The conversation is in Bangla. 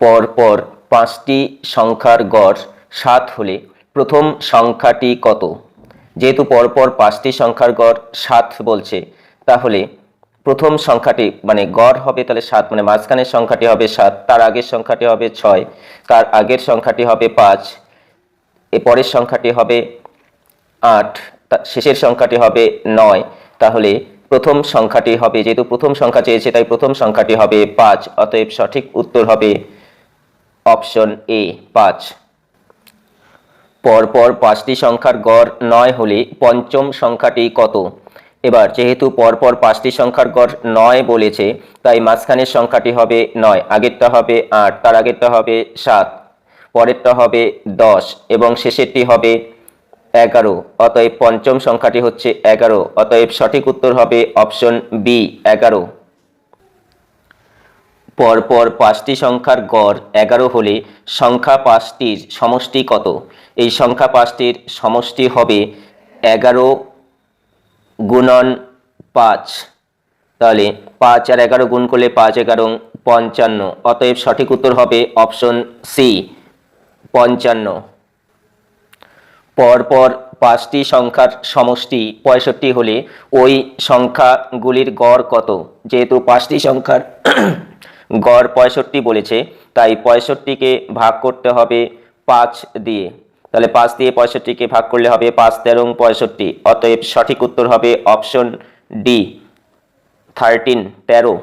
পরপর পাঁচটি সংখ্যার গড় সাত হলে প্রথম সংখ্যাটি কত? যেহেতু পরপর পাঁচটি সংখ্যার গড় সাত বলছে, তাহলে প্রথম সংখ্যাটি মানে গড় হবে তাহলে সাত মানে মাঝখানের সংখ্যাটি হবে সাত, তার আগের সংখ্যাটি হবে ছয়, তার আগের সংখ্যাটি হবে পাঁচ, এ পরের সংখ্যাটি হবে আট শেষের সংখ্যাটি হবে নয়, তাহলে প্রথম সংখ্যাটি হবে, যেহেতু প্রথম সংখ্যা চেয়েছে, তাই প্রথম সংখ্যাটি হবে পাঁচ, অতএব সঠিক উত্তর হবে অপশন এ, পাঁচ। পরপর পাঁচটি সংখ্যার গড় নয় হলে পঞ্চম সংখ্যাটি কত? এবার যেহেতু পরপর পাঁচটি সংখ্যার গড় নয় বলেছে, তাই মাঝখানের সংখ্যাটি হবে নয়, আগেরটা হবে আট, তার আগেরটা হবে সাত, পরেরটা হবে দশ, এবং শেষেরটি হবে এগারো। অতএব পঞ্চম সংখ্যাটি হচ্ছে এগারো, অতএব সঠিক উত্তর হবে অপশন বি, এগারো। পরপর পাঁচটি সংখ্যার গড় এগারো হলে সংখ্যা পাঁচটির সমষ্টি কত? এই সংখ্যা পাঁচটির সমষ্টি হবে এগারো গুণন পাঁচ। তাহলে পাঁচ আর এগারো গুণ করলে পাঁচ এগারো পঞ্চান্ন। অতএব সঠিক উত্তর হবে অপশন সি, পঞ্চান্ন। পরপর পাঁচটি সংখ্যার সমষ্টি পঁয়ষট্টি হলে ওই সংখ্যাগুলির গড় কত? যেহেতু পাঁচটি সংখ্যার গড় পঁয়ষট্টি বলেছে, তাই পঁয়ষট্টিকে ভাগ করতে হবে পাঁচ দিয়ে। তাহলে পাঁচ দিয়ে পঁয়ষট্টিকে ভাগ করলে হবে পাঁচ তেরো পঁয়ষট্টি। অতএব সঠিক উত্তর হবে অপশন ডি, থার্টিন তেরো।